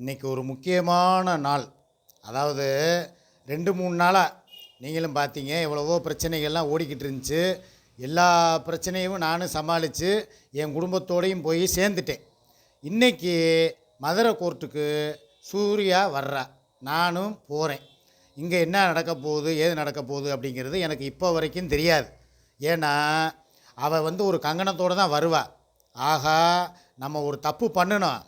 இன்றைக்கி ஒரு முக்கியமான நாள். அதாவது ரெண்டு மூணு நாளாக நீங்களும் பார்த்தீங்க எவ்வளவோ பிரச்சனைகள்லாம் ஓடிக்கிட்டு இருந்துச்சு. எல்லா பிரச்சனையும் நானும் சமாளித்து என் குடும்பத்தோடையும் போய் சேர்ந்துட்டேன். இன்னைக்கு மதுரை கோர்ட்டுக்கு சூர்யா வர்றா. நானும் போகிறேன் இங்கே என்ன நடக்க போகுது ஏது நடக்க போகுது அப்படிங்கிறது எனக்கு இப்போ வரைக்கும் தெரியாது. ஏன்னா அவள் வந்து ஒரு கங்கணத்தோடு தான் வருவா. ஆகா நம்ம ஒரு தப்பு பண்ணணும்.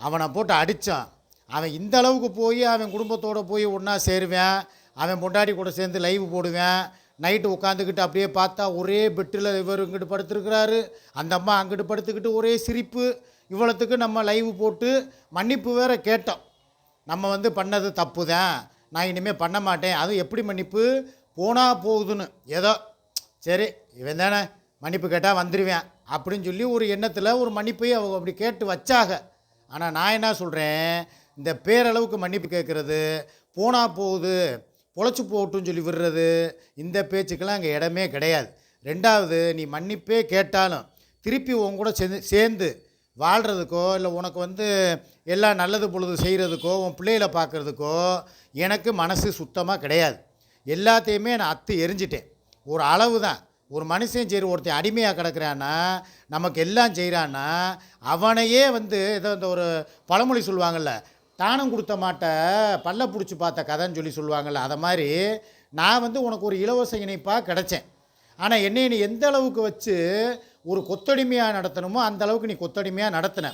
அவனை போட்டு அடித்தான் அவன் இந்த அளவுக்கு போய் அவன் குடும்பத்தோடு போய் ஒன்றா சேருவேன். அவன் பொண்டாட்டி கூட சேர்ந்து லைவ் போடுவேன். நைட்டு உட்காந்துக்கிட்டு அப்படியே பார்த்தா ஒரே பெட்டில் இவர் இங்கிட்டு படுத்துருக்கிறாரு. அந்த அம்மா அங்கிட்டு படுத்துக்கிட்டு ஒரே சிரிப்பு. இவ்வளோத்துக்கு நம்ம லைவ் போட்டு மன்னிப்பு வேற கேட்டோம். நம்ம வந்து பண்ணது தப்பு தான் நான் இனிமேல் பண்ண மாட்டேன். அதுவும் எப்படி மன்னிப்பு? போனால் போகுதுன்னு ஏதோ சரி இவன் தானே மன்னிப்பு கேட்டால் வந்துடுவேன் அப்படின்னு சொல்லி ஒரு எண்ணத்தில் ஒரு மன்னிப்பையும் அவங்க அப்படி கேட்டு வச்சாக ஆனால் நான் என்ன சொல்கிறேன் இந்த பேரளவுக்கு மன்னிப்பு கேட்குறது போனால் போகுது பொழைச்சி போகட்டும்னு சொல்லி விடுறது இந்த பேச்சுக்கெல்லாம் அங்கே இடமே கிடையாது. ரெண்டாவது நீ மன்னிப்பே கேட்டாலும் திருப்பி உன் கூட சேர்ந்து சேர்ந்து வாழ்கிறதுக்கோ இல்லை உனக்கு வந்து எல்லாம் நல்லது பொழுது செய்கிறதுக்கோ உன் பிள்ளைகளை பார்க்குறதுக்கோ எனக்கு மனசு சுத்தமாக கிடையாது. எல்லாத்தையுமே நான் அத்து எரிஞ்சிட்டேன். ஒரு அளவு தான் ஒரு மனுஷன் சரி ஒருத்தன் அடிமையாக கிடக்கிறான்னா நமக்கு எல்லாம் செய்கிறான்னா அவனையே வந்து ஏதோ இந்த ஒரு பழமொழி சொல்லுவாங்கள்ல தானம் கொடுத்த மாட்டை பல்ல பிடிச்சி பார்த்த கதைன்னு சொல்லி சொல்லுவாங்கள்ல அதை மாதிரி நான் வந்து உனக்கு ஒரு இலவச இணைப்பாக கிடச்சேன். ஆனால் என்னை நீ எந்த அளவுக்கு வச்சு ஒரு கொத்தடிமையாக நடத்தணுமோ அந்த அளவுக்கு நீ கொத்தடிமையாக நடத்தின.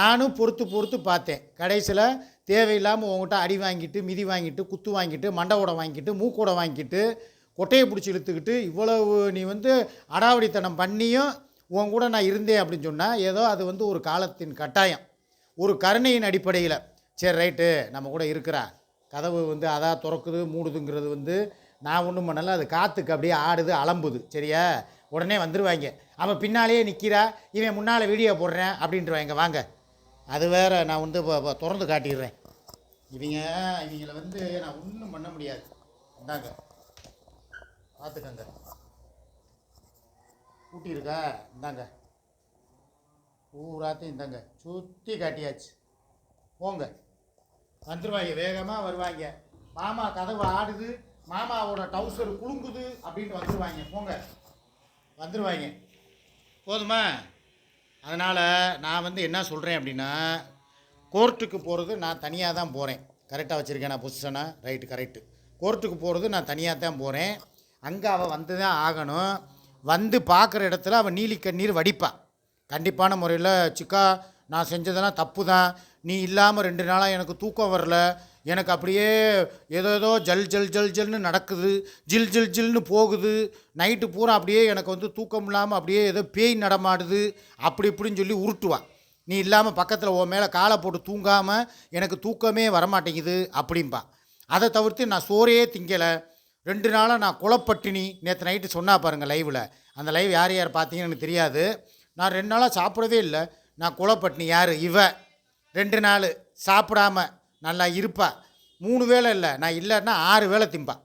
நானும் பொறுத்து பொறுத்து பார்த்தேன். கடைசியில் தேவையில்லாமல் உங்கள்கிட்ட அடி வாங்கிட்டு மிதி வாங்கிட்டு குத்து வாங்கிட்டு மண்டை உடை வாங்கிட்டு மூக்கூடை வாங்கிட்டு கொட்டையை பிடிச்சி இழுத்துக்கிட்டு இவ்வளவு நீ வந்து அடாவடித்தனம் பண்ணியும் உன் கூட நான் இருந்தேன் அப்படின்னு சொன்னால் ஏதோ அது வந்து ஒரு காலத்தின் கட்டாயம். ஒரு கருணையின் அடிப்படையில். சரி ரைட்டு நம்ம கூட இருக்கிறா. கதவு வந்து அதான் திறக்குது மூடுதுங்கிறது வந்து நான் ஒன்றும் பண்ணலை. அது காற்றுக்கு அப்படியே ஆடுது அலம்புது. சரியா? உடனே வந்துடுவாங்க அவன் பின்னாலேயே நிற்கிறா இவன் முன்னால் வீடியோ போடுறேன் அப்படின்றவாங்க. வாங்க. அது வேறு நான் வந்து இப்போ திறந்து காட்டிடுறேன். இவங்க இவங்களை வந்து நான் ஒன்றும் பண்ண முடியாது. இந்தாங்க. பார்த்துக்கங்க. ஊட்டி இருக்கா இந்தாங்க. பூராத்தையும் இந்தாங்க. சுற்றி காட்டியாச்சு. போங்க. வந்துருவாங்க. வேகமாக வருவாங்க. மாமா கதவு ஆடுது. மாமாவோட டவுசர் குலுங்குது அப்படின்ட்டு வந்துருவாங்க. போங்க. வந்துருவாங்க. போதுமா? அதனால் நான் வந்து என்ன சொல்கிறேன் அப்படின்னா கோர்ட்டுக்கு போகிறது நான் தனியாக தான் போகிறேன் கரெக்டாக வச்சுருக்கேன் நான் பொசிஷனாக ரைட்டு கரெக்டு கோர்ட்டுக்கு போகிறது நான் தனியாக தான் போகிறேன் அங்கே அவள் வந்து தான் ஆகணும். வந்து பார்க்குற இடத்துல அவள் நீலி கண்ணீர் வடிப்பாள் கண்டிப்பான முறையில் சிக்கா நான் செஞ்சதெல்லாம் தப்பு தான் நீ இல்லாமல் ரெண்டு நாளாக எனக்கு தூக்கம் வரல. எனக்கு அப்படியே ஏதோ ஏதோ ஜல் ஜல் ஜல் ஜல்னு நடக்குது. ஜில் ஜில் ஜில்னு போகுது. நைட்டு பூரா அப்படியே எனக்கு வந்து தூக்கம் இல்லாமல் அப்படியே ஏதோ பேய் நடமாடுது. அப்படி இப்படின்னு சொல்லி உருட்டுவான் நீ இல்லாமல் பக்கத்தில் உன் மேலே காலை போட்டு தூங்காமல் எனக்கு தூக்கமே வரமாட்டேங்குது. அப்படிம்பா. அதை தவிர்த்து நான் சோறையே திங்கலை. ரெண்டு நாளாக நான் குளப்பட்டினி நேற்று நைட்டு சொன்னா பாருங்கள் லைவில் அந்த லைவ் யார் யார் பார்த்தீங்கன்னு எனக்கு தெரியாது. நான் ரெண்டு நாளாக சாப்பிடவே இல்லை. நான் குளப்பட்டினி யார்? இவ. ரெண்டு நாள் சாப்பிடாம நல்லா இருப்பா. மூணு வேளை இல்லை. நான் இல்லைன்னா ஆறு வேளை திம்பா.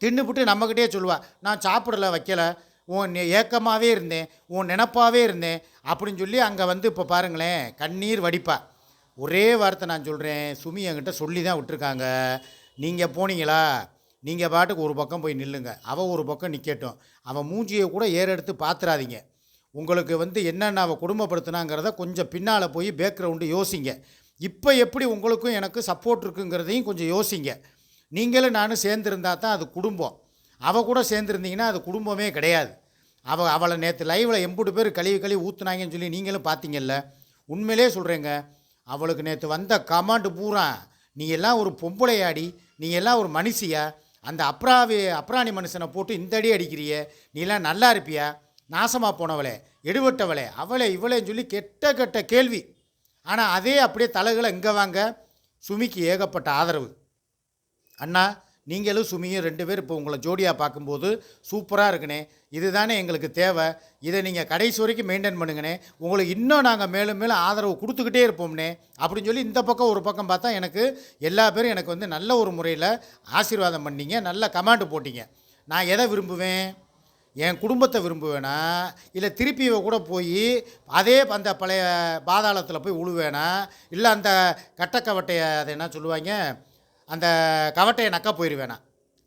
தின்னுபிட்டு நம்மக்கிட்டே சொல்லுவா நான் சாப்பிடல வைக்கல. உன் ஏக்கமாகவே இருந்தேன். உன் நினப்பாகவே இருந்தேன். அப்படின்னு சொல்லி அங்கே வந்து இப்போ பாருங்களேன் கண்ணீர் வடிப்பா. ஒரே வார்த்தை நான் சொல்கிறேன் சுமி என்கிட்ட சொல்லி தான் விட்டுருக்காங்க. நீங்கள் போனீங்களா? நீங்கள் பாட்டுக்கு ஒரு பக்கம் போய் நில்லுங்க. அவள் ஒரு பக்கம் நிற்கட்டும் அவன் மூஞ்சியை கூட ஏறெடுத்து பார்த்துறாதீங்க உங்களுக்கு வந்து என்னென்ன அவள் குடும்பப்படுத்தினாங்கிறத கொஞ்சம் பின்னால் போய் பேக்ரவுண்டு யோசிங்க. இப்போ எப்படி உங்களுக்கும் எனக்கு சப்போர்ட் இருக்குங்கிறதையும் கொஞ்சம் யோசிங்க. நீங்களும் நானும் சேர்ந்துருந்தா தான் அது குடும்பம். அவள் கூட சேர்ந்துருந்தீங்கன்னா அது குடும்பமே கிடையாது. அவள் அவளை நேற்று லைவில் எம்பூட்டு பேர் கழுவி கழுவி ஊற்றுனாங்கன்னு சொல்லி நீங்களும் பார்த்தீங்கல்ல உண்மையிலே சொல்கிறேங்க அவளுக்கு நேற்று வந்த கமாண்டு பூரா நீ எல்லாம் ஒரு பொம்பளையாடி நீ எல்லாம் ஒரு மனுஷியா அந்த அப்ராவி அப்ராணி மனுஷனை போட்டு இந்த அடி அடிக்கிறிய? நீ எல்லாம் நல்லா இருப்பியா? நாசமாக போனவளே எடுபட்டவளே அவளே இவளேன்னு சொல்லி கெட்ட கெட்ட கேள்வி. ஆனால் அதே அப்படியே தலைகளை இங்கே வாங்க சுமிக்கு ஏகப்பட்ட ஆதரவு. அண்ணா நீங்களும் சுமியும் ரெண்டு பேர் இப்போ உங்களை ஜோடியாக பார்க்கும்போது சூப்பராக இருக்குனே. இதுதானே எங்களுக்கு தேவை. இதை நீங்கள் கடைசி வரைக்கும் மெயின்டைன் பண்ணுங்கண்ணே உங்களுக்கு இன்னும் நாங்கள் மேலும் மேலும் ஆதரவு கொடுத்துக்கிட்டே இருப்போம்னே. அப்படின்னு சொல்லி இந்த பக்கம் ஒரு பக்கம் பார்த்தா எனக்கு எல்லா பேரும் எனக்கு வந்து நல்ல ஒரு முறையில் ஆசீர்வாதம் பண்ணீங்க. நல்ல கமாண்டு போட்டீங்க. நான் எதை விரும்புவேன்? என் குடும்பத்தை விரும்புவேனா? இல்லை திருப்பி கூட போய் அதே அந்த பழைய பாதாளத்தில் போய் உழுவேனா? இல்லை அந்த கட்டக்கவட்டையை அதை என்ன சொல்லுவாங்க? அந்த கவட்டையை நக்க போயிடுவேனா?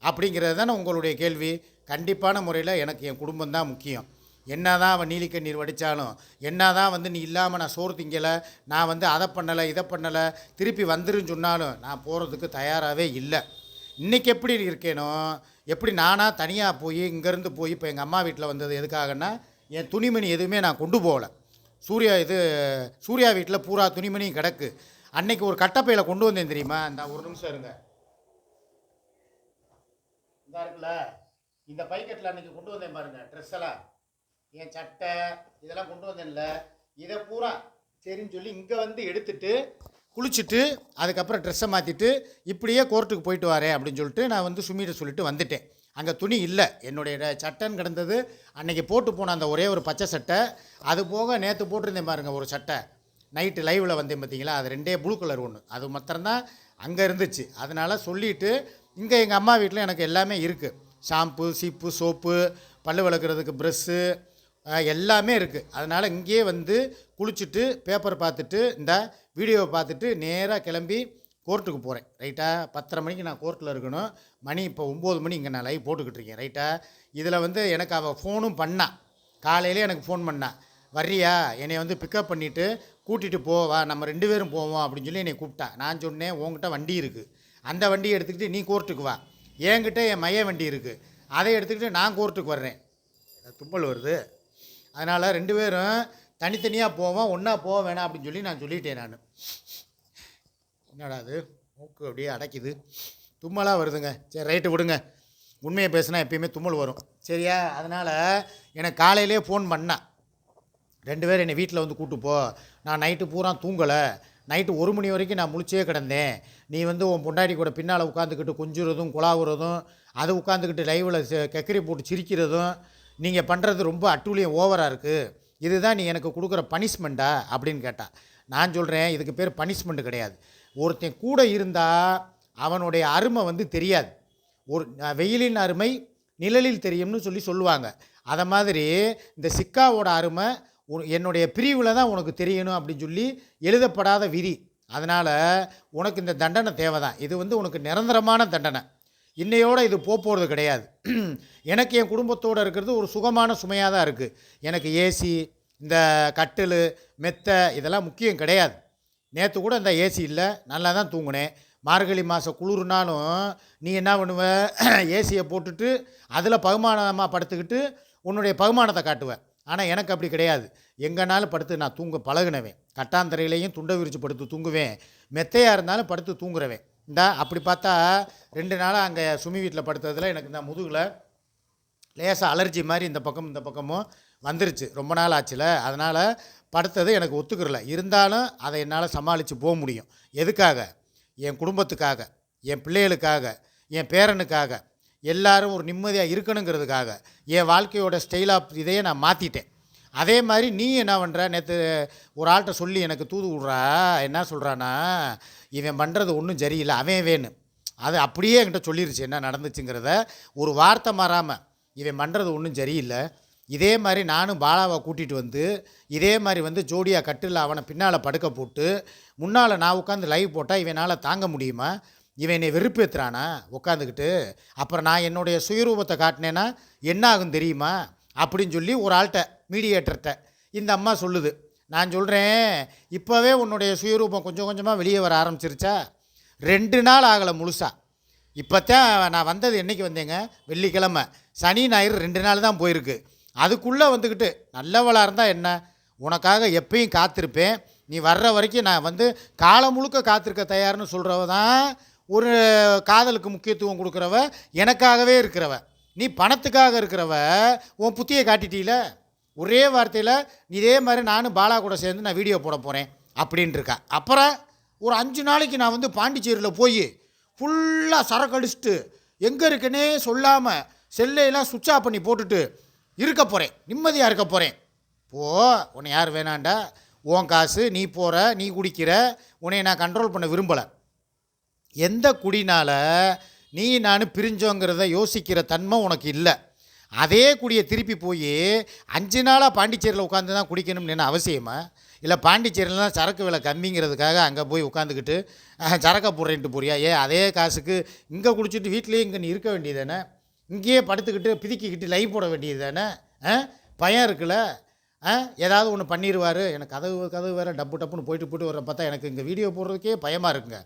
அப்படிங்கிறது தானே உங்களுடைய கேள்வி. கண்டிப்பான முறையில் எனக்கு என் குடும்பம் தான் முக்கியம். என்ன தான் அவன் நீலிக்கண்ணீர் வடித்தாலும் என்ன தான் வந்து நீ இல்லாமல் நான் சோறு திங்கலை நான் வந்து அதை பண்ணலை இதை பண்ணலை திருப்பி வந்துருன்னு சொன்னாலும் நான் போகிறதுக்கு தயாராகவே இல்லை. இன்றைக்கி எப்படி இருக்கேனோ எப்படி நானாக தனியாக போய் இங்கேருந்து போய் இப்போ எங்கள் அம்மா வீட்டில் வந்தது எதுக்காகன்னா என் துணிமணி எதுவுமே நான் கொண்டு போகல. சூர்யா இது சூர்யா வீட்டில் பூரா துணிமணியும் கிடக்கு. அன்னைக்கு ஒரு கட்டப்பையில் கொண்டு வந்தேன் தெரியுமா? இந்த ஒரு நிமிஷம் இருங்க. இந்த இருக்குல்ல? இந்த பைக்கெட்டில் அன்னைக்கு கொண்டு வந்தேன் பாருங்க ட்ரெஸ் எல்லாம். என் சட்டை இதெல்லாம் கொண்டு வந்தேன்ல. இதை பூரா சரின்னு சொல்லி இங்கே வந்து எடுத்துட்டு குளிச்சுட்டு அதுக்கப்புறம் ட்ரெஸ்ஸை மாற்றிட்டு இப்படியே கோர்ட்டுக்கு போயிட்டு வரேன் அப்படின்னு சொல்லிட்டு நான் வந்து சுமிகிட்ட சொல்லிட்டு வந்துட்டேன். அங்கே துணி இல்லை. என்னுடைய சட்டைன்னு கிடந்தது. அன்றைக்கி போட்டு போன அந்த ஒரே ஒரு பச்சை சட்டை. அது போக நேற்று போட்டிருந்தேன் பாருங்கள் ஒரு சட்டை. நைட்டு லைவில் வந்தேன் பார்த்தீங்களா? அது ரெண்டே ப்ளூ கலர் ஒன்று அது மாத்திரம்தான் அங்கே இருந்துச்சு. அதனால் சொல்லிவிட்டு இங்கே எங்கள் அம்மா வீட்டில் எனக்கு எல்லாமே இருக்குது ஷாம்பு சீப்பு சோப்பு பல்லு விளக்குறதுக்கு ப்ரெஷ்ஷு எல்லாமே இருக்குது அதனால் இங்கேயே வந்து குளிச்சுட்டு பேப்பர் பார்த்துட்டு இந்த வீடியோவை பார்த்துட்டு நேராக கிளம்பி கோர்ட்டுக்கு போகிறேன் ரைட்டாக பத்தரை மணிக்கு நான் கோர்ட்டில் இருக்கணும். மணி இப்போ ஒம்பது மணி இங்கே நான் லைவ் போட்டுக்கிட்டு இருக்கேன். ரைட்டாக இதில் வந்து எனக்கு அவள் ஃபோனும் பண்ணா. காலையிலே எனக்கு ஃபோன் பண்ணா. வர்றியா? என்னை வந்து பிக்கப் பண்ணிவிட்டு கூட்டிகிட்டு போவா நம்ம ரெண்டு பேரும் போவோம் அப்படின்னு சொல்லி என்னை கூப்பிட்டா. நான் சொன்னேன் உங்ககிட்ட வண்டி இருக்குது அந்த வண்டியை எடுத்துக்கிட்டு நீ கோர்ட்டுக்கு வா. என்கிட்ட என் மைய வண்டி இருக்குது அதை எடுத்துக்கிட்டு நான் கோர்ட்டுக்கு வர்றேன். தும்மல் வருது. அதனால் ரெண்டு பேரும் தனித்தனியாக போவோம் ஒன்றா போக வேணாம் அப்படின்னு சொல்லி நான் சொல்லிட்டேன் நான். என்னடா அது மூக்கு அப்படியே அடைக்குது. தும்மலாக வருதுங்க. சரி ரைட்டு விடுங்க. உண்மையை பேசினா எப்பயுமே தும்மல் வரும். சரியா? அதனால் எனக்கு காலையிலே ஃபோன் பண்ணா. ரெண்டு பேரும் என்னை வீட்டில் வந்து கூட்டு போ. நான் நைட்டு பூரா தூங்கலை. நைட்டு ஒரு மணி வரைக்கும் நான் முழிச்சே கிடந்தேன். நீ வந்து உன் பொண்டாட்டி கூட பின்னால் உட்காந்துக்கிட்டு கொஞ்சுறதும் குழாவுறதும் அது உட்காந்துக்கிட்டு லைவில் கக்கரி போட்டு சிரிக்கிறதும் நீங்கள் பண்ணுறது ரொம்ப அட்டூழியம் ஓவராக இருக்குது இதுதான் நீ எனக்கு கொடுக்குற பனிஷ்மெண்ட்டா அப்படின்னு கேட்டால் நான் சொல்கிறேன் இதுக்கு பேர் பனிஷ்மெண்ட் கிடையாது. ஒருத்தன் கூட இருந்தால் அவனுடைய அருமை வந்து தெரியாது. ஒரு வெயிலின் அருமை நிழலில் தெரியும்னு சொல்லி சொல்லுவாங்க. அதை மாதிரி இந்த சிக்காவோட அருமை என்னுடைய பிரிவில் தான் உனக்கு தெரியணும் அப்படின்னு சொல்லி எழுதப்படாத விதி. அதனால் உனக்கு இந்த தண்டனை தேவை தான் இது வந்து உனக்கு நிரந்தரமான தண்டனை. இன்னையோடு இது போக போகிறது கிடையாது. எனக்கு என் குடும்பத்தோடு இருக்கிறது ஒரு சுகமான சுமையாக தான் இருக்குது எனக்கு ஏசி இந்த கட்டில் மெத்தை இதெல்லாம் முக்கியம் கிடையாது. நேற்று கூட இந்த ஏசி இல்லை. நல்லா தான் தூங்கினேன். மார்கழி மாதம் குளிர்னாலும் நீ என்ன பண்ணுவ? ஏசியை போட்டுட்டு அதில் பகுமானமாக படுத்துக்கிட்டு உன்னுடைய பகுமானத்தை காட்டுவேன் ஆனால் எனக்கு அப்படி கிடையாது. எங்கேனாலும் படுத்து நான் தூங்க பழகுனவேன். கட்டாந்தரையிலையும் துண்டை விரித்து படுத்து தூங்குவேன். மெத்தையாக இருந்தாலும் படுத்து தூங்குறவேன். இந்தா அப்படி பார்த்தா ரெண்டு நாளாக அங்கே சுமி வீட்டில் படுத்ததில் எனக்கு இந்த முதுகில் லேசாக அலர்ஜி மாதிரி இந்த பக்கம் இந்த பக்கமும் வந்துருச்சு. ரொம்ப நாள் ஆச்சுல. அதனால் படுத்தது எனக்கு ஒத்துக்கிறல. இருந்தாலும் அதை என்னால் சமாளித்து போக முடியும். எதுக்காக? என் குடும்பத்துக்காக என் பிள்ளைகளுக்காக என் பேரனுக்காக எல்லாரும் ஒரு நிம்மதியாக இருக்கணுங்கிறதுக்காக. என் வாழ்க்கையோட ஸ்டைல் ஆஃப் இதையே நான் மாற்றிட்டேன் அதே மாதிரி நீ என்ன பண்ணுற நேற்று ஒரு ஆள்கிட்ட சொல்லி எனக்கு தூது விட்றா. என்ன சொல்கிறான்னா இவன் பண்ணுறது ஒன்றும் சரியில்லை அவன் வேணும் அது அப்படியே என்கிட்ட சொல்லிருச்சு என்ன நடந்துச்சுங்கிறத. ஒரு வார்த்தை மாறாமல் இவன் பண்ணுறது ஒன்றும் சரியில்லை. இதே மாதிரி நானும் பாலாவை கூட்டிகிட்டு வந்து இதே மாதிரி வந்து ஜோடியாக கட்டில் அவனை பின்னால் படுக்க போட்டு முன்னால் நான் உட்காந்து லைவ் போட்டால் இவனால் தாங்க முடியுமா? இவன் என்னை வெறுப்பேற்றுறானா உட்காந்துக்கிட்டு அப்புறம் நான் என்னுடைய சுயரூபத்தை காட்டினேன்னா என்ன ஆகும் தெரியுமா? அப்படின்னு சொல்லி ஒரு ஆள்கிட்ட மீடியேட்டர்கிட்ட இந்த அம்மா சொல்லுது. நான் சொல்கிறேன் இப்போவே உன்னுடைய சுயரூபம் கொஞ்சம் கொஞ்சமாக வெளியே வர ஆரம்பிச்சிருச்சா? ரெண்டு நாள் ஆகலை முழுசா. இப்போத்தான் நான் வந்தது என்னைக்கு வந்தேங்க? வெள்ளிக்கிழமை. சனி ஞாயிறு ரெண்டு நாள் தான் போயிருக்கு. அதுக்குள்ளே வந்துக்கிட்டு நல்லவளாக இருந்தால் என்ன? உனக்காக எப்பயும் காத்திருப்பேன். நீ வர்ற வரைக்கும் நான் வந்து காலம் முழுக்க காத்திருக்க தயார்னு சொல்கிறவ தான் ஒரு காதலுக்கு முக்கியத்துவம் கொடுக்குறவ எனக்காகவே இருக்கிறவ நீ பணத்துக்காக இருக்கிறவ உன் புத்தியை காட்டிட்டீல? ஒரே வார்த்தையில் இதே மாதிரி நானும் பாலா கூட சேர்ந்து நான் வீடியோ போட போகிறேன் அப்படின்ட்டுருக்கா அப்புறம் ஒரு அஞ்சு நாளைக்கு நான் வந்து பாண்டிச்சேரியில் போய் ஃபுல்லாக சரக்கு அடிச்சுட்டு எங்கே இருக்குன்னே சொல்லாமல் செல்லையெல்லாம் சுவிட்ச் ஆஃப் பண்ணி போட்டுட்டு இருக்க போகிறேன் நிம்மதியாக இருக்க போகிறேன் போ உன்னை யார் வேணாண்டா? உன் காசு நீ போகிற நீ குடிக்கிற உன்னை நான் கண்ட்ரோல் பண்ண விரும்பலை. எந்த குடினால் நீ நான் பிரிஞ்சோங்கிறத யோசிக்கிற தன்மை உனக்கு இல்லை. அதே குடியை திருப்பி போய் அஞ்சு நாளாக பாண்டிச்சேரியில் உட்காந்து தான் குடிக்கணும்னு என்ன அவசியமா? இல்லை பாண்டிச்சேரியில் தான் சரக்கு விலை கம்மிங்கிறதுக்காக அங்கே போய் உட்காந்துக்கிட்டு சரக்கை போடுறேன்ட்டு போறியா? ஏன் அதே காசுக்கு இங்கே குடிச்சிட்டு வீட்லேயே இங்கே நீ இருக்க வேண்டியது தானே இங்கேயே படுத்துக்கிட்டு பிதுக்கிக்கிட்டு லைவ் போட வேண்டியது தானே பயம் இருக்குல்ல? ஆ ஏதாவது ஒன்று பண்ணிடுவார் எனக்கு கதவு கதவு வேறு டப்பு டப்புன்னு போயிட்டு போயிட்டு வர பார்த்தா எனக்கு இங்கே வீடியோ போடுறதுக்கே பயமாக இருக்குங்க.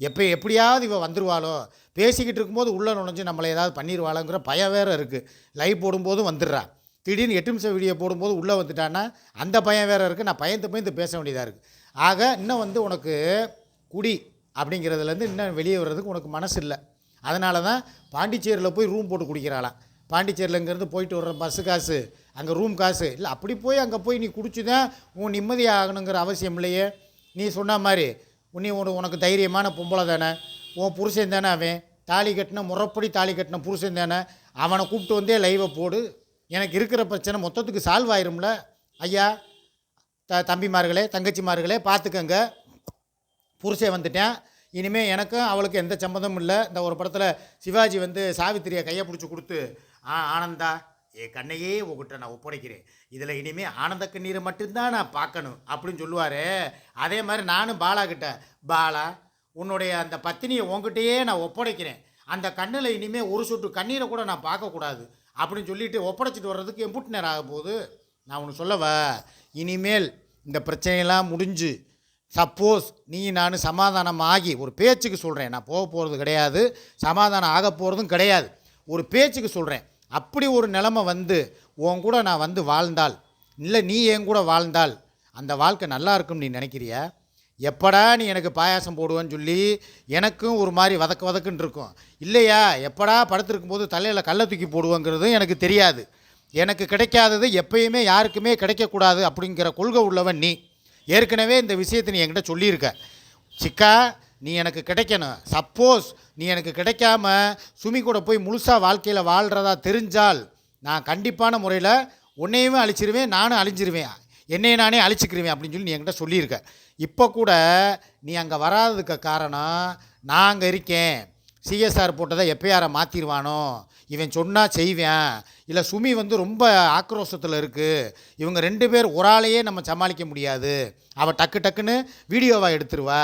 எப்போ எப்படியாவது இவள் வந்துடுவாளோ பேசிக்கிட்டு இருக்கும்போது உள்ளே நுழைஞ்சு நம்மளை ஏதாவது பண்ணிடுவாளோங்கிற பயம் வேறு இருக்குது லைவ் போடும்போதும் வந்துடுறா. திடீர்னு எட்டு நிமிஷம் வீடியோ போடும்போது உள்ளே வந்துட்டான்னா அந்த பயம் வேறு இருக்குது நான் பயந்து பயந்து பேச வேண்டியதாக இருக்குது ஆக இன்னும் வந்து உனக்கு குடி அப்படிங்கிறதுலேருந்து இன்னும் வெளியே வர்றதுக்கு உனக்கு மனசு இல்லை. அதனால தான் பாண்டிச்சேரியில் போய் ரூம் போட்டு குடிக்கிறாளாம். பாண்டிச்சேரியில் இங்கேருந்து போயிட்டு வர்ற பஸ்ஸு காசு அங்கே ரூம் காசு இல்லை அப்படி போய் அங்கே போய் நீ குடிச்சு தான் உன் நிம்மதி ஆகணுங்கிற அவசியம் இல்லையே. நீ சொன்ன மாதிரி உன்னை உனக்கு தைரியமான பொம்பளை தானே? உன் புருஷன் தானே அவன்? தாலி கட்டின முறைப்படி தாலி கட்டின புருஷன் தானே? அவனை கூப்பிட்டு வந்தே லைவை போடு. எனக்கு இருக்கிற பிரச்சனை மொத்தத்துக்கு சால்வ் ஆயிரும்ல? ஐயா த தம்பிமார்களே தங்கச்சிமார்களே பார்த்துக்கங்க. புருஷன் வந்துட்டேன். இனிமேல் எனக்கும் அவளுக்கு எந்த சம்மந்தமும் இல்லை. இந்த ஒரு படத்தில் சிவாஜி வந்து சாவித்திரியை கையை பிடிச்சி கொடுத்து ஆ ஆனந்தா என் கண்ணையே உங்ககிட்ட நான் ஒப்படைக்கிறேன். இதில் இனிமேல் ஆனந்த கண்ணீரை மட்டும்தான் நான் பார்க்கணும் அப்படின்னு சொல்லுவார். அதே மாதிரி நானும் பாலா கிட்ட பாலா உன்னுடைய அந்த பத்தினியை உங்ககிட்டயே நான் ஒப்படைக்கிறேன். அந்த கண்ணில் இனிமேல் ஒரு சொட்டு கண்ணீரை கூட நான் பார்க்கக்கூடாது அப்படின்னு சொல்லிட்டு ஒப்படைச்சிட்டு வர்றதுக்கு எம்புட்டு நேரம் ஆக போகுது நான் ஒன்று சொல்லவா? இனிமேல் இந்த பிரச்சனையெல்லாம் முடிஞ்சு சப்போஸ் நீ நான் சமாதானம் ஆகி ஒரு பேச்சுக்கு சொல்கிறேன் நான் போக போகிறது கிடையாது சமாதானம் ஆக போகிறதும் கிடையாது. ஒரு பேச்சுக்கு சொல்கிறேன் அப்படி ஒரு நிலமை வந்து உன் கூட நான் வந்து வாழ்ந்தால் இல்லை நீ என் கூட வாழ்ந்தால் அந்த வாழ்க்கை நல்லா இருக்கும்னு நீ நினைக்கிறியா? எப்படா நீ எனக்கு பாயாசம் போடுவேன்னு சொல்லி எனக்கும் ஒரு மாதிரி வதக்கு வதக்குன்னு இருக்கும். இல்லையா? எப்படா படுத்திருக்கும் போது தலையில் கல்லை தூக்கி போடுவோங்கிறது எனக்கு தெரியாது. எனக்கு கிடைக்காதது எப்பயுமே யாருக்குமே கிடைக்கக்கூடாது அப்படிங்கிற கொள்கை உள்ளவன் நீ. ஏற்கனவே இந்த விஷயத்தை நீ என்கிட்ட சொல்லியிருக்க. சிக்கா நீ எனக்கு கிடைக்கணும். சப்போஸ் நீ எனக்கு கிடைக்காம சுமி கூட போய் முழுசாக வாழ்க்கையில் வாழ்கிறதா தெரிஞ்சால் நான் கண்டிப்பான முறையில் உன்னையுமே அழிச்சிருவேன் நானும் அழிஞ்சிருவேன். என்னையை நானே அழிச்சிக்கிருவேன் அப்படின்னு சொல்லி நீ என்கிட்ட சொல்லியிருக்க. இப்போ கூட நீ அங்கே வராததுக்கு காரணம் நான் அங்கே இருக்கேன். சிஎஸ்ஆர் போட்டதை எப்பயார மாற்றிடுவானோ இவன் சொன்னால் செய்வேன். இல்லை சுமி வந்து ரொம்ப ஆக்ரோஷத்தில் இருக்குது இவங்க ரெண்டு பேர் ஒரு ஆளையே நம்ம சமாளிக்க முடியாது. அவள் டக்கு டக்குன்னு வீடியோவாக எடுத்துருவா.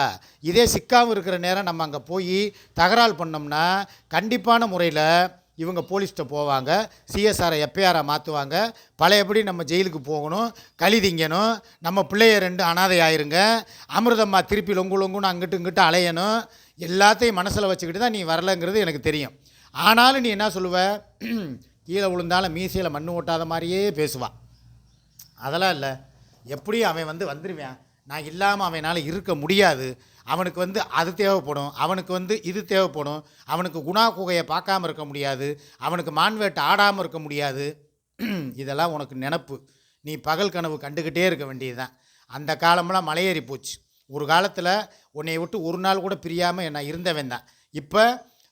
இதே சிக்காமல் இருக்கிற நேரம் நம்ம அங்கே போய் தகராறு பண்ணோம்னா கண்டிப்பான முறையில் இவங்க போலீஸ்கிட்ட போவாங்க. சிஎஸ்ஆரை எஃப்ஐஆரை மாற்றுவாங்க பழையபடி நம்ம ஜெயிலுக்கு போகணும். களி திங்கணும். நம்ம பிள்ளைய ரெண்டு அனாதை ஆயிருங்க. அமிர்தம்மா திருப்பி லொங்கு லொங்குன்னு அங்கிட்டு இங்கிட்டு அலையணும். எல்லாத்தையும் மனசில் வச்சுக்கிட்டு தான் நீ வரலங்கிறது எனக்கு தெரியும். ஆனாலும் நீ என்ன சொல்லுவ? கீழே விழுந்தாலும் மீசையில் மண் ஓட்டாத மாதிரியே பேசுவான் அதெல்லாம் இல்லை. எப்படியும் அவன் வந்து வந்துடுவேன் நான் இல்லாமல் அவனால் இருக்க முடியாது. அவனுக்கு வந்து அது தேவைப்படும். அவனுக்கு வந்து இது தேவைப்படும். அவனுக்கு குணா குகையை பார்க்காம இருக்க முடியாது. அவனுக்கு மான்வேட்டை ஆடாமல் இருக்க முடியாது. இதெல்லாம் உனக்கு நினப்பு. நீ பகல் கனவு கண்டுக்கிட்டே இருக்க வேண்டியதுதான். அந்த காலமெல்லாம் மலையேறி போச்சு. ஒரு காலத்தில் உன்னை விட்டு ஒரு நாள் கூட பிரியாமல் நான் இருந்தவன் தான் இப்போ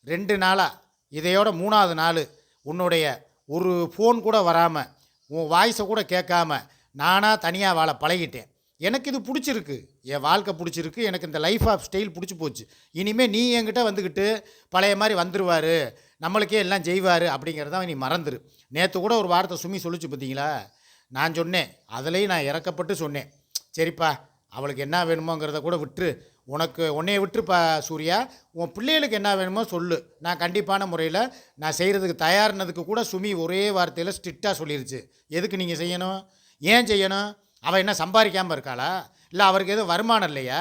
ரெண்டு நாளாக இதையோட மூணாவது நாள் உன்னுடைய ஒரு ஃபோன் கூட வராமல் உன் வாய்ஸை கூட கேட்காம நானாக தனியாக வாழ பழகிட்டேன். எனக்கு இது பிடிச்சிருக்கு. என் வாழ்க்கை பிடிச்சிருக்கு. எனக்கு இந்த லைஃப் ஆஃப் ஸ்டைல் பிடிச்சி போச்சு. இனிமேல் நீ என்கிட்ட வந்துக்கிட்டு பழைய மாதிரி வந்துடுவார் நம்மளுக்கே எல்லாம் செய்வார் அப்படிங்கிறத நீ மறந்துரு. நேற்று கூட ஒரு வார்த்தை சுமி சொல்லிச்சு பார்த்தீங்களா நான் சொன்னேன். அதுலேயும் நான் இறக்கப்பட்டு சொன்னேன். சரிப்பா அவளுக்கு என்ன வேணுமோங்கிறத கூட விட்டுரு. உனக்கு உன்னைய விட்டுருப்பா சூர்யா. உன் பிள்ளைகளுக்கு என்ன வேணுமோ சொல்லு. நான் கண்டிப்பான முறையில் நான் செய்கிறதுக்கு தயாரினதுக்கு கூட சுமி ஒரே வார்த்தையில் ஸ்ட்ரிக்டாக சொல்லிருச்சு. எதுக்கு நீங்கள் செய்யணும்? ஏன் செய்யணும்? அவள் என்ன சம்பாதிக்காமல் இருக்காளா? இல்லை அவருக்கு எதுவும் வருமானம் இல்லையா?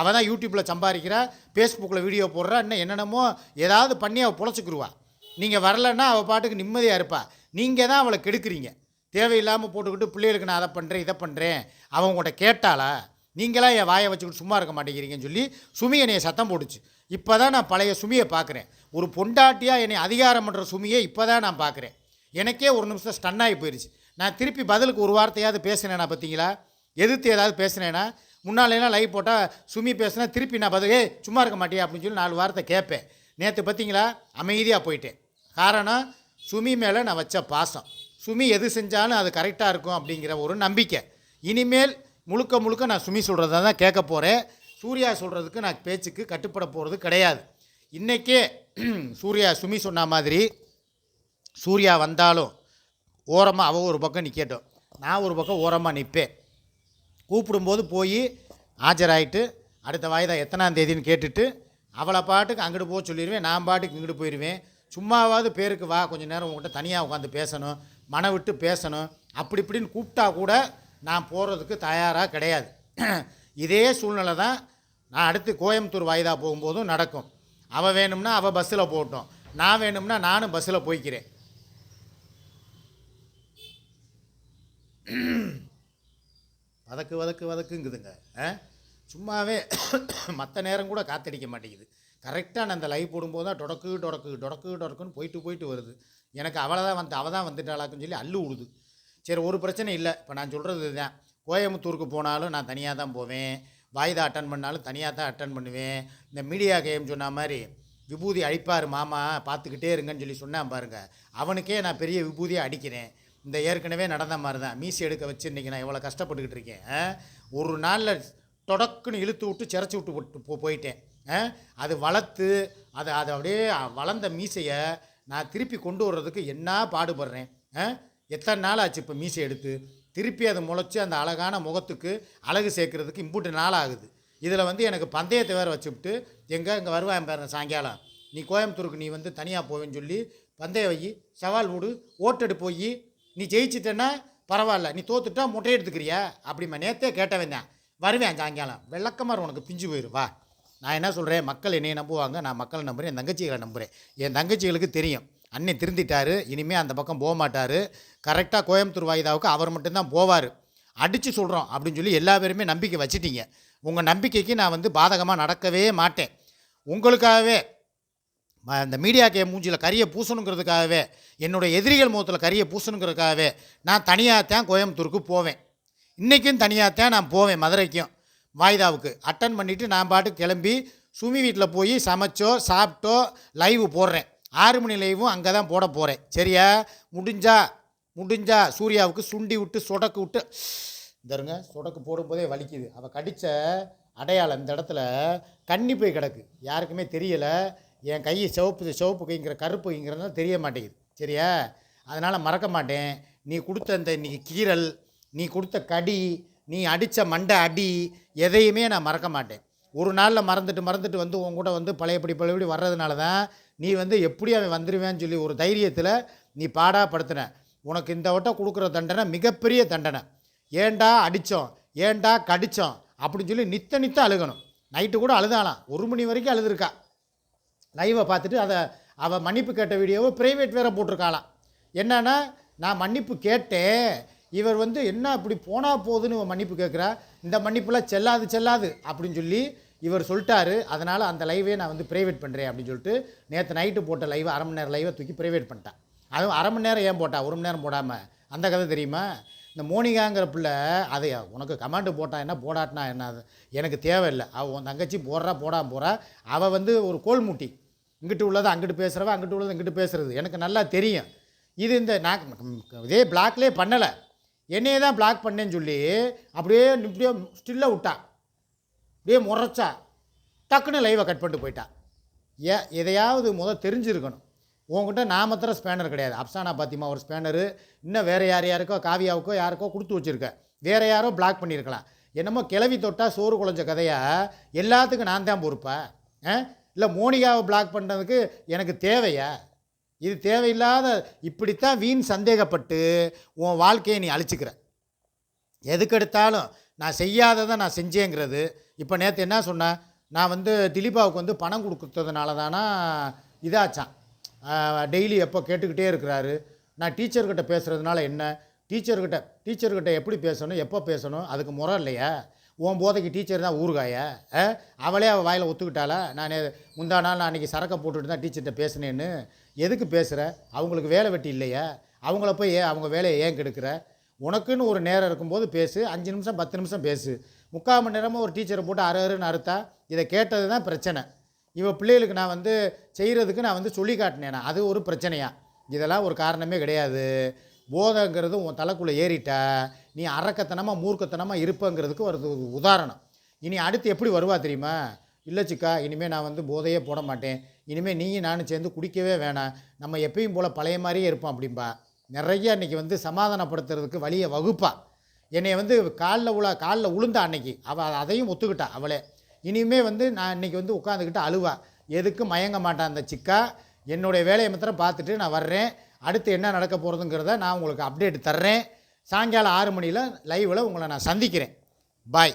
அவள் தான் யூடியூப்பில் சம்பாதிக்கிறா ஃபேஸ்புக்கில் வீடியோ போடுறா இன்னும் என்னென்னமோ ஏதாவது பண்ணி அவள் பொழைச்சிக்கிருவா. நீங்கள் வரலன்னா அவள் பாட்டுக்கு நிம்மதியாக இருப்பா. நீங்கள் தான் அவளை கெடுக்குறீங்க. தேவையில்லாமல் போட்டுக்கிட்டு பிள்ளைகளுக்கு நான் அதை பண்ணுறேன் இதை பண்ணுறேன் அவன் உங்கள்கிட்ட கேட்டாளா? நீங்களாம் என் வாயை வச்சுக்கிட்டு சும்மா இருக்க மாட்டேங்கிறீங்கன்னு சொல்லி சுமி என்னைய சத்தம் போட்டுச்சு. இப்போ தான் நான் பழைய சுமியை பார்க்குறேன். ஒரு பொண்டாட்டியாக என்னை அதிகாரம் பண்ணுற சுமியை இப்போ தான் நான் பார்க்குறேன். எனக்கே ஒரு நிமிஷம் ஸ்டன் ஆகி போயிடுச்சு நான் திருப்பி பதிலுக்கு ஒரு வார்த்தையாவது பேசினேனா பார்த்தீங்களா? எதிர்த்து ஏதாவது பேசினேனா? முன்னாலேலாம் லைவ் போட்டால் சுமி பேசுனா திருப்பி நான் பதில் ஏ சும்மா இருக்க மாட்டியா? அப்படின்னு சொல்லி நாலு வார்த்தை கேட்பேன். நேற்று பார்த்தீங்களா? அமைதியாக போயிட்டேன். காரணம் சுமி மேலே நான் வச்ச பாசம். சுமி எது செஞ்சாலும் அது கரெக்டாக இருக்கும் அப்படிங்கிற ஒரு நம்பிக்கை. இனிமேல் முழுக்க முழுக்க நான் சுமி சொல்கிறத தான் கேட்க போகிறேன் சூர்யா சொல்கிறதுக்கு நான் பேச்சுக்கு கட்டுப்பட போகிறது கிடையாது. இன்றைக்கே சூர்யா சுமி சொன்ன மாதிரி சூர்யா வந்தாலும் ஓரமாக அவள் ஒரு பக்கம் நிற்கட்டும் நான் ஒரு பக்கம் ஓரமாக நிற்பேன் கூப்பிடும்போது போய் ஆஜராயிட்டு அடுத்த வாய்தா எத்தனாம் தேதின்னு கேட்டுட்டு அவளை பாட்டுக்கு அங்கிட்டு போக சொல்லிடுவேன். நான் பாட்டுக்கு இங்கிட்டு போயிடுவேன். சும்மாவாவது பேருக்கு வா கொஞ்சம் நேரம் உங்கள்கிட்ட தனியாக உட்காந்து பேசணும் மன விட்டு பேசணும் அப்படி இப்படின்னு கூப்பிட்டா கூட நான் போகிறதுக்கு தயாராக கிடையாது. இதே சூழ்நிலை தான் நான் அடுத்து கோயம்புத்தூர் வாய்தா போகும்போதும் நடக்கும். அவள் வேணும்னா அவள் பஸ்ஸில் போகட்டும். நான் வேணும்னா நானும் பஸ்ஸில் போய்க்கிறேன். வதக்கு வதக்கு வதக்குங்குதுங்க. சும்மாவே மற்ற நேரம் கூட காத்தடிக்க மாட்டேங்குது. கரெக்டாக நான் அந்த லைவ் போடும்போது தான் டொடக்கு டொடக்கு டொடக்கு டொடக்குன்னு போயிட்டு போயிட்டு வருது. எனக்கு அவளை தான் வந்து அவள் தான் வந்துட்டாளாக்குன்னு சொல்லி அள்ளு விடுது சரி ஒரு பிரச்சனை இல்லை. இப்போ நான் சொல்கிறது இதுதான். கோயம்புத்தூருக்கு போனாலும் நான் தனியாக தான் போவேன். வாய்தா அட்டன் பண்ணாலும் தனியாக தான் அட்டன் பண்ணுவேன். இந்த மீடியா கேம் சொன்ன மாதிரி விபூதி அழிப்பார் மாமா பார்த்துக்கிட்டே இருங்கன்னு சொல்லி சொன்னான் பாருங்கள் அவனுக்கே நான் பெரிய விபூதியை அடிக்கிறேன். இந்த ஏற்கனவே நடந்த மாதிரி தான் மீசி எடுக்க வச்சு இன்றைக்கி நான் எவ்வளோ கஷ்டப்பட்டுக்கிட்டு இருக்கேன். ஒரு நாளில் தொடக்குன்னு இழுத்து விட்டு சிறச்சி விட்டு போட்டு போயிட்டேன். அது வளர்த்து அதை அதை அப்படியே வளர்ந்த மீசையை நான் திருப்பி கொண்டு வர்றதுக்கு என்ன பாடுபடுறேன்? ஆ? எத்தனை நாள் ஆச்சு இப்போ மீசை எடுத்து? திருப்பி அது முளைச்சி அந்த அழகான முகத்துக்கு அழகு சேர்க்குறதுக்கு இம்பூட்டு நாள் ஆகுது. இதில் வந்து எனக்கு பந்தயத்தை வேறு வச்சுவிட்டு எங்கே இங்கே வருவேன் பாருங்க சாயங்காலம். நீ கோயம்புத்தூருக்கு நீ வந்து தனியாக போவேன்னு சொல்லி பந்தயம் வை சவால் விடு ஓட்டெடு போய் நீ ஜெயிச்சிட்டேன்னா பரவாயில்ல நீ தோத்துட்டா முட்டை எடுத்துக்கிறியா? அப்படிமா நேத்தே கேட்டவன் தான். வருவேன் சாயங்காலம். வெள்ளக்கமாக உனக்கு பிஞ்சு போயிரு வா. நான் என்ன சொல்கிறேன் மக்கள் என்னையை நம்புவாங்க நான் மக்களை நம்புகிறேன் என் தங்கச்சிகளை நம்புகிறேன் என் தங்கச்சிகளுக்கு தெரியும். அண்ணன் திருந்திட்டாரு இனிமேல் அந்த பக்கம் போக மாட்டார் கரெக்டாக கோயம்புத்தூர் வாய்தாவுக்கு அவர் மட்டும்தான் போவார். அடித்து சொல்கிறோம் அப்படின்னு சொல்லி எல்லா பேருமே நம்பிக்கை வச்சுட்டீங்க. உங்கள் நம்பிக்கைக்கு நான் வந்து பாதகமாக நடக்கவே மாட்டேன். உங்களுக்காகவே அந்த மீடியா கே மூஞ்சியில் கரியை பூசணுங்கிறதுக்காகவே என்னுடைய எதிரிகள் முகத்தில் கரியை பூசணுங்கிறதுக்காகவே நான் தனியாகத்தான் கோயம்புத்தூருக்கு போவேன். இன்றைக்கும் தனியாகத்தான் நான் போவேன் மதுரைக்கும் வாய்தாவுக்கு. அட்டன் பண்ணிவிட்டு நான் பாட்டு கிளம்பி சுமி வீட்டில் போய் சமைச்சோ சாப்பிட்டோ லைவ் போடுறேன். ஆறு மணி லைவும் அங்கே தான் போட போகிறேன் சரியா? முடிஞ்சால் முடிஞ்சா சூர்யாவுக்கு சுண்டி விட்டு சொடக்கு விட்டு தருங்க சொடக்கு போடும்போதே வலிக்குது. அவள் கடித்த அடையாளம் இந்த இடத்துல கண்ணி போய் கிடக்கு. யாருக்குமே தெரியலை. என் கை சிவப்பு சிவப்பு கைங்கிற கருப்பு கைங்கிறதுனால தெரிய மாட்டேங்குது. சரியா? அதனால் மறக்க மாட்டேன். நீ கொடுத்த இந்த இன்னைக்கு கீறல் நீ கொடுத்த கடி நீ அடித்த மண்டை அடி எதையுமே நான் மறக்க மாட்டேன். ஒரு நாளில் மறந்துட்டு மறந்துட்டு வந்து உன் கூட வந்து பழையபடி பழையபடி வர்றதுனால தான் நீ வந்து எப்படி அவன் வந்துடுவேன்னு சொல்லி ஒரு தைரியத்தில் நீ பாடா படுத்தின. உனக்கு இந்த வட்டம் கொடுக்குற தண்டனை மிகப்பெரிய தண்டனை. ஏண்டா அடித்தோம் ஏன்டா கடித்தோம் அப்படின்னு சொல்லி நித்த நித்த அழுகணும். நைட்டு கூட அழுதாலாம் ஒரு மணி வரைக்கும் அழுதுருக்கா. லைவை பார்த்துட்டு அதை அவள் மன்னிப்பு கேட்ட வீடியோவை ப்ரைவேட் வேறு போட்டிருக்காளாம். என்னன்னா நான் மன்னிப்பு கேட்டேன். இவர் வந்து என்ன இப்படி போனால் போகுதுன்னு இவன் மன்னிப்பு கேட்குறா? இந்த மன்னிப்புலாம் செல்லாது செல்லாது அப்படின்னு சொல்லி இவர் சொல்லிட்டாரு. அதனால் அந்த லைவே நான் வந்து ப்ரைவேட் பண்ணுறேன் அப்படின்னு சொல்லிட்டு நேற்று நைட்டு போட்ட லைவை அரை மணி நேரம் லைவை தூக்கி ப்ரைவேட் பண்ணிட்டான். அதுவும் அரை மணி நேரம் ஏன் போட்டா? ஒரு மணி நேரம் போடாமல் அந்த கதை தெரியுமா? இந்த மோனிகாங்கிற பிள்ளை அதை உனக்கு கமாண்டு போட்டா என்ன? போடாட்டினா என்ன அது? எனக்கு தேவையில்லை. அவள் உன் தங்கச்சி போடுறா போடாமல் போகிறா அவள் வந்து ஒரு கோல்முட்டி. இங்கிட்டு உள்ளதை அங்கிட்டு பேசுகிறவ அங்கிட்டு உள்ளது இங்கிட்டு பேசுகிறது எனக்கு நல்லா தெரியும். இது இந்த நான் இதே பிளாக்லேயே பண்ணலை. என்னையே தான் பிளாக் பண்ணேன்னு சொல்லி அப்படியே இப்படியே ஸ்டில்ல விட்டா. அப்படியே முறைச்சா. டக்குன்னு லைவை கட் பண்ணிட்டு போயிட்டா. ஏ எதையாவது முதல் தெரிஞ்சிருக்கணும். உங்ககிட்ட நான் மாத்திரம் ஸ்பேனர் கிடையாது. அப்சானா பாத்திமா ஒரு ஸ்பேனரு இன்னும் வேறு யார் யாருக்கோ காவியாவுக்கோ யாருக்கோ கொடுத்து வச்சுருக்கேன் வேறு யாரோ பிளாக் பண்ணியிருக்கலாம் என்னமோ கிளவி தொட்டால் சோறு குழஞ்ச கதையாக எல்லாத்துக்கும் நான் தான் பொறுப்பேன் இல்லை மோனிகாவை பிளாக் பண்ணுறதுக்கு எனக்கு தேவையா? இது தேவையில்லாத இப்படித்தான் வீண் சந்தேகப்பட்டு உன் வாழ்க்கையை நீ அழிச்சிக்கிற. எதுக்கெடுத்தாலும் நான் செய்யாததை நான் செஞ்சேங்கிறது. இப்போ நேற்று என்ன சொன்னேன் நான் வந்து திலீபாவுக்கு வந்து பணம் கொடுத்ததுனால தானா இதாச்சான். டெய்லி எப்போ கேட்டுக்கிட்டே இருக்கிறாரு. நான் டீச்சர்கிட்ட பேசுகிறதுனால என்ன? டீச்சர்கிட்ட டீச்சர்கிட்ட எப்படி பேசணும்? எப்போ பேசணும்? அதுக்கு முறை இல்லையா? உன் போதைக்கு டீச்சர் தான் ஊறுகாயா? அவளே அவள் வாயில் ஒத்துக்கிட்டாளா? நான் முந்தா நாள் நான் அன்றைக்கி சரக்கை போட்டுட்டு தான் டீச்சர்கிட்ட பேசினேன்னு. எதுக்கு பேசுகிற அவங்களுக்கு வேலை வெட்டி இல்லையா? அவங்கள போய் ஏன் அவங்க வேலையை ஏன் கெடுக்கிற? உனக்குன்னு ஒரு நேரம் இருக்கும்போது பேசு. அஞ்சு நிமிஷம் பத்து நிமிஷம் பேசு. முக்கால் மணி நேரமாக ஒரு டீச்சரை போட்டு அறு அருன்னு அறுத்தா இதை கேட்டது தான் பிரச்சனை. இவன் பிள்ளைகளுக்கு நான் வந்து செய்கிறதுக்கு நான் வந்து சொல்லி காட்டினேனா அது ஒரு பிரச்சனையா? இதெல்லாம் ஒரு காரணமே கிடையாது. போதைங்கிறது உன் தலைக்குள்ளே ஏறிட்ட நீ அறக்கத்தனமாக மூர்க்கத்தனமாக இருப்பங்கிறதுக்கு ஒரு உதாரணம். இனி அடுத்து எப்படி வருவா தெரியுமா? இல்லை சிக்கா இனிமேல் நான் வந்து போதையே போட மாட்டேன். இனிமேல் நீயும் நானும் சேர்ந்து குடிக்கவே வேணாம். நம்ம எப்பயும் போல் பழைய மாதிரியே இருப்போம் அப்படிம்பா. நிறைய அன்றைக்கி வந்து சமாதானப்படுத்துறதுக்கு வழியை வகுப்பா. என்னை வந்து காலில் உள்ள காலில் உளுந்தா அன்னைக்கு. அவள் அதையும் ஒத்துக்கிட்டா அவளே. இனிமே வந்து நான் இன்னைக்கு வந்து உட்காந்துக்கிட்டு அழுவா. எதுக்கு மயங்க மாட்டான் அந்த சிக்கா? என்னுடைய வேலையை மாத்திரம் பார்த்துட்டு நான் வர்றேன். அடுத்து என்ன நடக்க போகிறதுங்கிறத நான் உங்களுக்கு அப்டேட் தர்றேன். சாயங்காலம் ஆறு மணியில் லைவில் உங்களை நான் சந்திக்கிறேன். பாய்